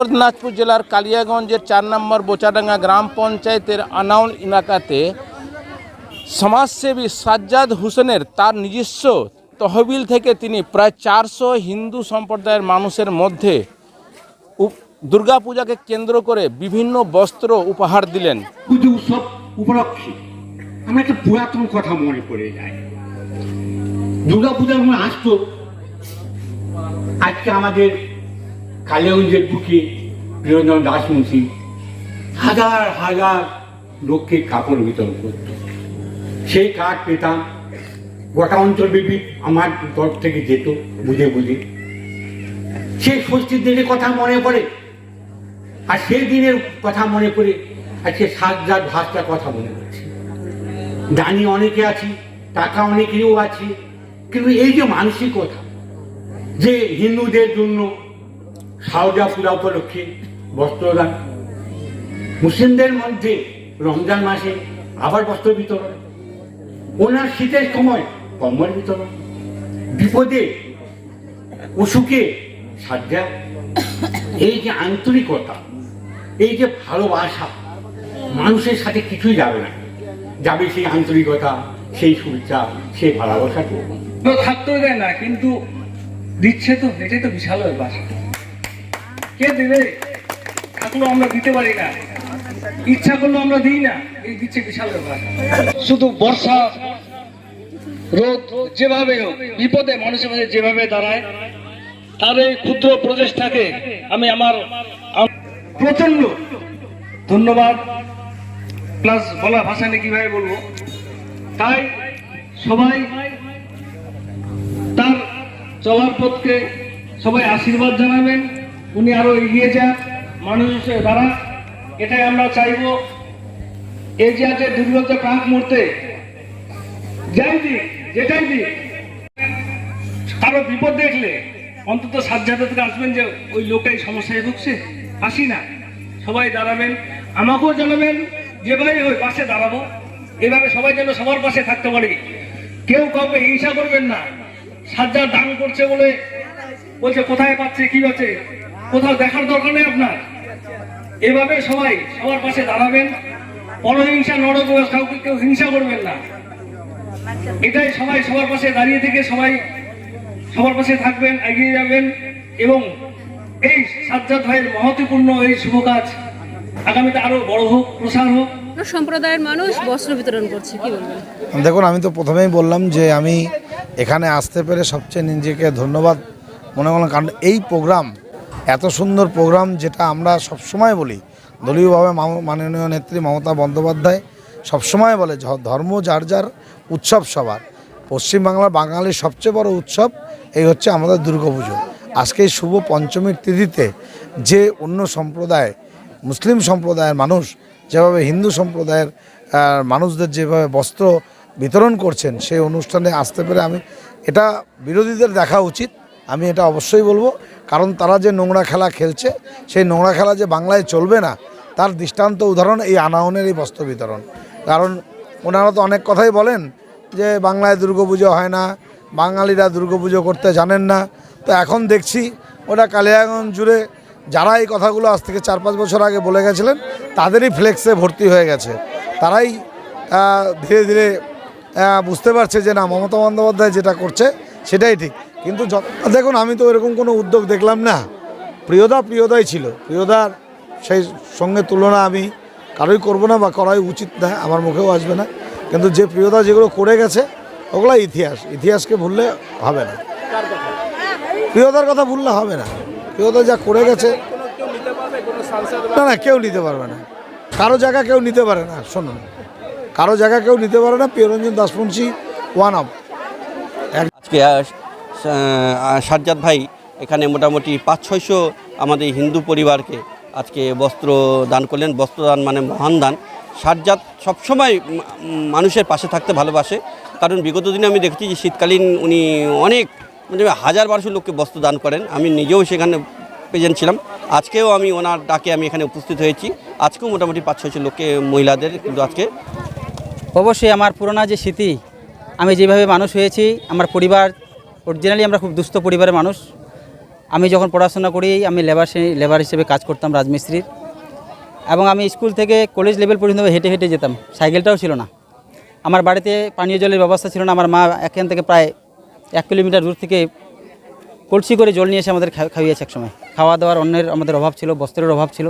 দিনাজপুর জেলার কালিয়াগঞ্জের চার নম্বর বোচাডাঙ্গা গ্রাম পঞ্চায়েতের আনাউল এলাকাতে সমাজসেবী সাজ্জাদ হোসেনের তার নিজস্ব তহবিল থেকে তিনি প্রায় চারশো হিন্দু সম্প্রদায়ের মানুষের মধ্যে দুর্গাপূজাকে কেন্দ্র করে বিভিন্ন বস্ত্র উপহার দিলেন। একটা পুরাতন কথা মনে পড়ে যায়। দুর্গা পূজার সময় আসতো। আজকে আমাদের কালিয়াগঞ্জের বুকে প্রিয়জন দাসমুন্সি হাজার হাজার লোককে কাপড় বিতরণ করত। সেই কার্ড পেতাম, গোটা অঞ্চল ব্যাপী আমার তরফ থেকে যেত বুঝে বুঝে। সেই ষষ্ঠীর দিনের কথা মনে পড়ে আর সেই দিনের কথা মনে করে আজকে সাত রাত ভাতটার কথা মনে করছি দানি অনেকে আছি, টাকা অনেকেরও আছে, কিন্তু এই যে মানসিকতা, যে হিন্দুদের জন্য সাউজা পূজা উপলক্ষে বস্ত্রদান। মুসলিমদের মধ্যে রমজান মাসে আবার বস্ত্র বিতরণ। ওনার শীতের সময় কম্বল বিতরণ। বিপদে অসুখে সাজ্জা এই যে আন্তরিকতা, এই যে ভালোবাসা, মানুষের সাথে কিছুই যাবে না। যাবে সেই আন্তরিকতা, সেই শুভেচ্ছা, সেই ভালোবাসাটুকু। থাকতেও দেয় না, কিন্তু দিচ্ছে তো এটাই তো বিশাল ব্যাপার। কে দেবে? থাকলেও আমরা দিতে পারি না। ইচ্ছা করলেও আমরা দিই না। এই দিচ্ছে বিশাল ব্যাপার। শুধু বর্ষা, রোদ যেভাবে হোক, বিপদে মানুষের মাঝে যেভাবে দাঁড়ায়, তার এই ক্ষুদ্র প্রচেষ্টাকে আমি আমার আম- প্রচণ্ড ধন্যবাদ। প্লাস বলা ভাষা নিয়ে কীভাবে বলব? তাই সবাই তার চলার পথকে সবাই আশীর্বাদ জানাবেন। উনি আরও এগিয়ে যান, মানুষ হিসেবে দ্বারা এটাই আমরা চাইব। এই যে আজকে দুর্গত প্রাক মুহূর্তে যাই দিক, যেটাই দিক। কারও বিপদ দেখলে অন্তত সাজ্জাদা থেকে আসবেন যে ওই লোকটাই সমস্যায় ভুগছে। আসি না। সবাই দাঁড়াবেন। আমাকেও জানাবেন যেভাবে ওই পাশে দাঁড়াবো। এভাবে সবাই যেন সবার পাশে থাকতে পারি। কেউ কাউকে হিংসা করবেন না। সাজ্জাদ দান করছে বলে বলছে, কোথায় পাচ্ছে, কি পাচ্ছে কোথাও দেখার দরকার নেই আপনার। এভাবে সবাই সবার পাশে দাঁড়াবেন। অনহিংসা নরক কাউকে কেউ হিংসা করবেন না। এটাই সবাই সবার পাশে দাঁড়িয়ে থেকে সবাই সবার পাশে থাকবেন এগিয়ে যাবেন এবং এই সাজ্জাদ ভাইয়ের মহত্বপূর্ণ এই শুভ কাজ আগামীতে আরও বড় হোক প্রসার হোক। সম্প্রদায়ের মানুষ বস্ত্র বিতরণ করছে কি বলবেন? দেখুন আমি তো প্রথমেই বললাম যে আমি এখানে আসতে পেরে সবচেয়ে নিজেকে ধন্যবাদ মনে করলাম কারণ এই প্রোগ্রাম এত সুন্দর প্রোগ্রাম যেটা আমরা সবসময় বলি, দলীয়ভাবে মাননীয় নেত্রী মমতা বন্দ্যোপাধ্যায় সবসময় বলে ধর্ম যার যার উৎসব সবার। পশ্চিমবাংলার বাঙালির সবচেয়ে বড় উৎসব এই হচ্ছে আমাদের দুর্গাপুজো। আজকে এই শুভ পঞ্চমীর তিথিতে যে অন্য সম্প্রদায়, মুসলিম সম্প্রদায়ের মানুষ যেভাবে হিন্দু সম্প্রদায়ের মানুষদের যেভাবে বস্ত্র বিতরণ করছেন, সেই অনুষ্ঠানে আসতে পেরে আমি, এটা বিরোধীদের দেখা উচিত। আমি এটা অবশ্যই বলব, কারণ তারা যে নোংরা খেলা খেলছে, সেই নোংরা খেলা যে বাংলায় চলবে না, তার দৃষ্টান্ত উদাহরণ এই আনাউনের এই বস্ত্র বিতরণ। কারণ ওনারা তো অনেক কথাই বলেন যে বাংলায় দুর্গাপুজো হয় না, বাঙালিরা দুর্গাপুজো করতে জানেন না। তো এখন দেখছি ওটা কালিয়াগঞ্জ জুড়ে যারা এই কথাগুলো আজ থেকে চার পাঁচ বছর আগে বলে গেছিলেন, তাদেরই ফ্লেক্সে ভর্তি হয়ে গেছে। তারাই ধীরে ধীরে বুঝতে পারছে যে না, মমতা বন্দ্যোপাধ্যায় যেটা করছে, সেটাই ঠিক। কিন্তু দেখুন, আমি তো এরকম কোনো উদ্যোগ দেখলাম না। প্রিয়দা প্রিয়দাই ছিল। প্রিয়দার সেই সঙ্গে তুলনা আমি কারোই করব না বা করাই উচিত না, আমার মুখেও আসবে না। কিন্তু যে প্রিয়দা যেগুলো করে গেছে ওগুলো ইতিহাস। ইতিহাসকে ভুললে হবে না। প্রিয়দার কথা ভুললে হবে না। প্রিয়দা যা করে গেছে না না, কেউ নিতে পারবে না। কারও জায়গা কেউ নিতে পারে না, শুনুন। কারও জায়গা কেউ নিতে পারে না। প্রিয়রঞ্জন দাসপঞ্চী ওয়ান অফ আজকে সাজ্জাদ ভাই এখানে মোটামুটি পাঁচ, ছয়শো আমাদের হিন্দু পরিবারকে আজকে বস্ত্র দান করলেন। বস্ত্র দান মানে মহান দান। সাজ্জাদ সবসময় মানুষের পাশে থাকতে ভালোবাসে। কারণ বিগত দিনে আমি দেখেছি যে শীতকালীন উনি অনেক মানে হাজার বারোশো লোককে বস্ত্র দান করেন। আমি নিজেও সেখানে প্রেজেন্ট ছিলাম। আজকেও আমি ওনার ডাকে আমি এখানে উপস্থিত হয়েছি। আজকেও মোটামুটি পাঁচ, ছয়শো লোককে, মহিলাদের কিন্তু আজকে অবশ্যই আমার পুরোনো যে স্মৃতি, আমি যেভাবে মানুষ হয়েছি, আমার পরিবার অরিজিনালি আমরা খুব দুস্থ পরিবারের মানুষ। আমি যখন পড়াশোনা করি, আমি লেবার লেবার হিসেবে কাজ করতাম, রাজমিস্ত্রির। এবং আমি স্কুল থেকে কলেজ লেভেল পর্যন্ত হেঁটে হেঁটে যেতাম। সাইকেলটাও ছিল না। আমার বাড়িতে পানীয় জলের ব্যবস্থা ছিল না। আমার মা এখান থেকে প্রায় এক কিলোমিটার দূর থেকে কলসি করে জল নিয়ে এসে আমাদের খাইয়েছে এক সময় খাওয়া দাওয়ার অন্যের আমাদের অভাব ছিল, বস্ত্রের অভাব ছিল।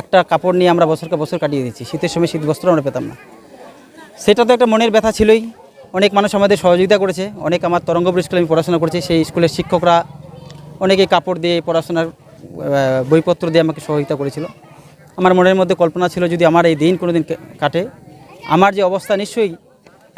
একটা কাপড় নিয়ে আমরা বছরকে বছর কাটিয়ে দিচ্ছি শীতের সময় শীত বস্ত্র আমরা পেতাম না। সেটা তো একটা মনের ব্যথা ছিলই। অনেক মানুষ আমাদের সহযোগিতা করেছে, অনেক আমার তরঙ্গ স্কুলে আমি পড়াশোনা করেছি, সেই স্কুলের শিক্ষকরা অনেকে কাপড় দিয়ে পড়াশোনার বইপত্র দিয়ে আমাকে সহযোগিতা করেছিল। আমার মনের মধ্যে কল্পনা ছিল যদি আমার এই দিন কোনো দিন কাটে। আমার যে অবস্থা নিশ্চয়ই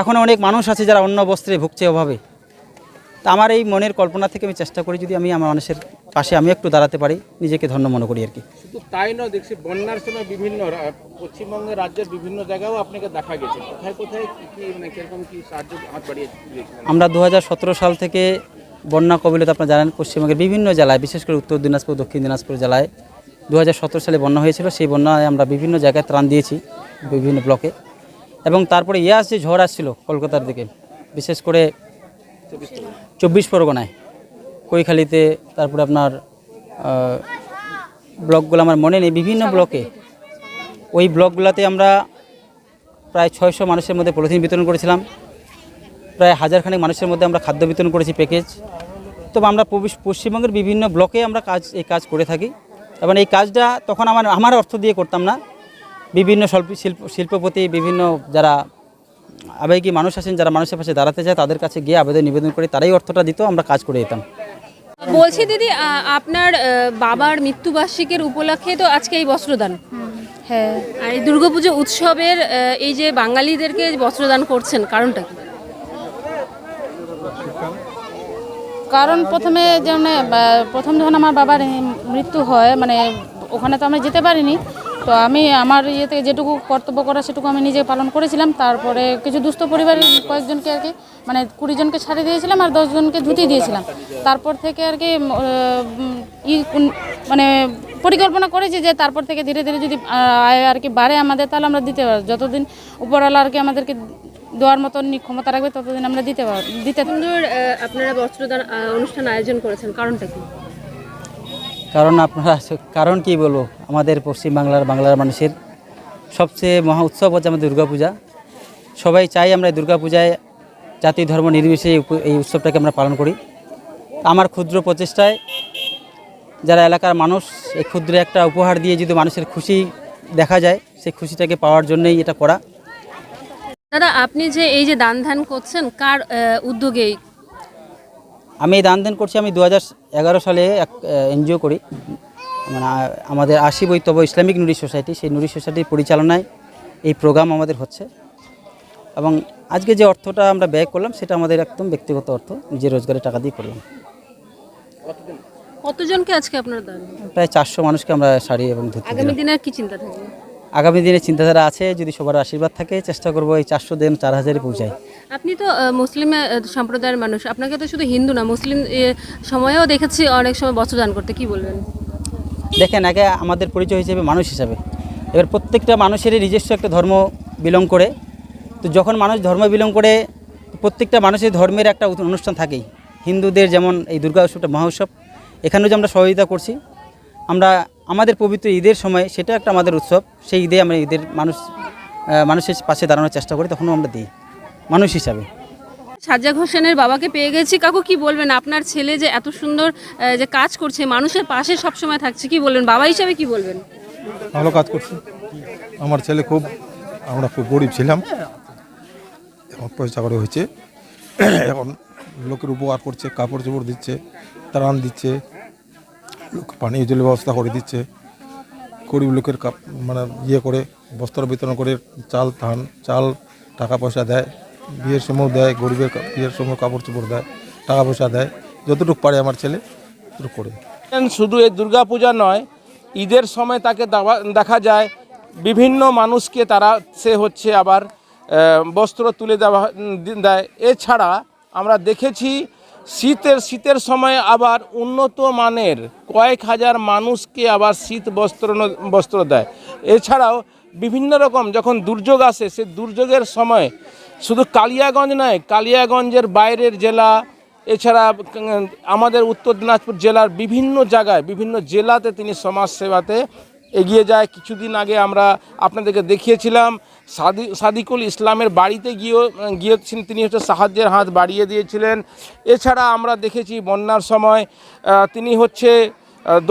এখনও অনেক মানুষ আছে যারা অন্য বস্ত্রে ভুগছে অভাবে। তা আমার এই মনের কল্পনা থেকে আমি চেষ্টা করি যদি আমি আমার মানুষের পাশে আমি একটু দাঁড়াতে পারি নিজেকে ধন্য মনে করি আর কি। শুধু তাই নয় দেখছি বন্যার সময় বিভিন্ন পশ্চিমবঙ্গের রাজ্যের বিভিন্ন জায়গাও আপনাকে দেখা গেছে। কোথায় কোথায় কি কি মানে কীরকম কি সাহায্য হাত বাড়িয়ে আমরা দু হাজার সতেরো সাল থেকে বন্যা কবলিত আপনারা জানেন পশ্চিমবঙ্গের বিভিন্ন জেলায় বিশেষ করে উত্তর দিনাজপুর দক্ষিণ দিনাজপুর জেলায় দু হাজার সতেরো সালে বন্যা হয়েছিল। সেই বন্যায় আমরা বিভিন্ন জায়গায় ত্রাণ দিয়েছি বিভিন্ন ব্লকে। এবং তারপরে ইয়াস যে ঝড় আসছিল কলকাতার দিকে বিশেষ করে চব্বিশ পরগনায়। কৈখালিতে তারপরে আপনার ব্লকগুলো আমার মনে নেই, বিভিন্ন ব্লকে। ওই ব্লকগুলোতে আমরা প্রায় ছয়শো মানুষের মধ্যে পলিথিন বিতরণ করেছিলাম। প্রায় হাজারখানেক মানুষের মধ্যে আমরা খাদ্য বিতরণ করেছি, প্যাকেজ। তবে আমরা পশ্চিমবঙ্গের বিভিন্ন ব্লকে আমরা কাজ, এই কাজ করে থাকি। এবং এই কাজটা তখন আমার আমার অর্থ দিয়ে করতাম না। বিভিন্ন শিল্প শিল্প, শিল্পপতি, বিভিন্ন যারা আবেগী মানুষ আছেন, যারা মানুষের পাশে দাঁড়াতে চায়, তাদের কাছে গিয়ে আবেদন নিবেদন করে তারাই অর্থটা দিত, আমরা কাজ করে দিতাম বলছি দিদি আপনার বাবার মৃত্যুবার্ষিকীর উপলক্ষে তো আজকে এই বস্ত্রদান। হ্যাঁ আর এই দুর্গাপুজো উৎসবের এই যে বাঙালিদেরকে বস্ত্রদান করছেন, কারণটা কি? কারণ প্রথমে যেমন প্রথম যখন আমার বাবার মৃত্যু হয় মানে ওখানে তো আমরা যেতে পারিনি তো আমি আমার ইয়েতে যেটুকু কর্তব্য করা সেটুকু আমি নিজে পালন করেছিলাম। তারপরে কিছু দুস্থ পরিবারের কয়েকজনকে আর কি মানে কুড়ি জনকে ছাড়ে দিয়েছিলাম আর দশজনকে ধুতি দিয়েছিলাম। তারপর থেকে আর কি মানে পরিকল্পনা করেছি যে তারপর থেকে ধীরে ধীরে যদি আয় আর কি বাড়ে আমাদের, তাহলে আমরা দিতে পারব। যতদিন উপরওয়ালা আর কি আমাদেরকে দেওয়ার মতন ক্ষমতা রাখবে, ততদিন আমরা দিতে পারব, দিতে আপনারা বস্ত্রদান অনুষ্ঠান আয়োজন করেছেন, কারণটা কি? কারণ আপনারা কারণ কি বলব? আমাদের পশ্চিমবাংলার বাংলার মানুষের সবচেয়ে মহা উৎসব হচ্ছে আমাদের দুর্গাপূজা। সবাই চাই আমরা দুর্গাপূজায় জাতি, ধর্ম নির্বিশেষে এই উৎসবটাকে আমরা পালন করি। আমার ক্ষুদ্র প্রচেষ্টায় যারা এলাকার মানুষ, এই ক্ষুদ্র একটা উপহার দিয়ে যদি মানুষের খুশি দেখা যায়, সেই খুশিটাকে পাওয়ার জন্যই এটা করা। দাদা, আপনি যে এই যে দান ধ্যান করছেন, কার উদ্যোগে আমি এই দান দেন করছি আমি দু এগারো সালে এক এনজিও করি। মানে আমাদের আশি বৈতব ইসলামিক নুরি সোসাইটি সেই নুরি সোসাইটির পরিচালনায় এই প্রোগ্রাম আমাদের হচ্ছে। এবং আজকে যে অর্থটা আমরা ব্যয় করলাম সেটা আমাদের একদম ব্যক্তিগত অর্থ নিজের রোজগারের টাকা দিয়ে করলাম। কতজনকে আজকে আপনার দান প্রায় চারশো মানুষকে আমরা শাড়ি এবং ধুতি আগামী। দিনে কি চিন্তা থাকবে? আগামী দিনে চিন্তাধারা আছে যদি সবার আশীর্বাদ থাকে চেষ্টা করব এই চারশো দিন চার হাজারে পৌঁছায়। আপনি তো মুসলিম সম্প্রদায়ের মানুষ। আপনাকে তো শুধু হিন্দু না, মুসলিম সময়েও দেখেছি অনেক সময় বস্ত্রদান করতে। কি বলবেন? দেখেন, আগে আমাদের পরিচয় হিসেবে মানুষ হিসাবে। এবার প্রত্যেকটা মানুষেরই নিজস্ব একটা ধর্ম বিলং করে। তো যখন মানুষ ধর্ম বিলং করে, প্রত্যেকটা মানুষের ধর্মের একটা অনুষ্ঠান থাকেই। হিন্দুদের যেমন এই দুর্গা উৎসবটা মহা উৎসব এখানেও যে আমরা সহযোগিতা করছি। আমরা, আমাদের পবিত্র ঈদের সময় সেটা একটা আমাদের উৎসব। সেই ঈদে আমরা ঈদের মানুষ মানুষের পাশে দাঁড়ানোর চেষ্টা করি, তখনও আমরা দিই। মানুষ হিসাবে। সাজ্জাক হোসেনের বাবাকে পেয়ে গেছি। কাকু কি বলবেন? আপনার ছেলে যে এত সুন্দর যে কাজ করছে মানুষের পাশে সব সময় থাকছে কি বলবেন? বাবা হিসাবে কি বলবেন? ভালো কাজ করছি। আমার ছেলে খুব আমরা খুব গরিব ছিলাম। এখন পয়সা করে হয়েছে। এখন লোকের উপকার করছে কাপড় চোপড় দিচ্ছে ত্রাণ দিচ্ছে লোক পানীয় জলের ব্যবস্থা করে দিচ্ছে। গরিব লোকের কাপ মানে ইয়ে করে বস্ত্র বিতরণ করে চাল ধান চাল টাকা পয়সা দেয়। বিয়ের সময় দেয়, গরিবের বিয়ের সময় কাপড় চোপড় দেয়, টাকা পয়সা দেয়, যতটুকু পারে আমার ছেলে ততটুকু করে। শুধু এই দুর্গাপূজা নয়, ঈদের সময় তাকে দেখা যায়, বিভিন্ন মানুষকে তারা সে হচ্ছে আবার বস্ত্র তুলে দেওয়া দেয়। এছাড়া আমরা দেখেছি, শীতের শীতের সময় আবার উন্নত মানের কয়েক হাজার মানুষকে আবার শীত বস্ত্র বস্ত্র দেয়। এছাড়াও বিভিন্ন রকম যখন দুর্যোগ আসে, সে দুর্যোগের সময় শুধু কালিয়াগঞ্জ নয়, কালিয়াগঞ্জের বাইরের জেলা, এছাড়া আমাদের উত্তর দিনাজপুর জেলার বিভিন্ন জায়গায়, বিভিন্ন জেলাতে তিনি সমাজ সেবাতে এগিয়ে যায়। কিছুদিন আগে আমরা আপনাদেরকে দেখিয়েছিলাম, সাদি, সাদিকুল ইসলামের বাড়িতে গিয়েও গিয়েছেন, তিনি হচ্ছে সাহায্যের হাত বাড়িয়ে দিয়েছিলেন। এছাড়া আমরা দেখেছি বন্যার সময় তিনি হচ্ছে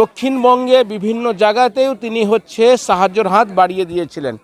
দক্ষিণবঙ্গে বিভিন্ন জায়গাতেও তিনি হচ্ছে সাহায্যের হাত বাড়িয়ে দিয়েছিলেন।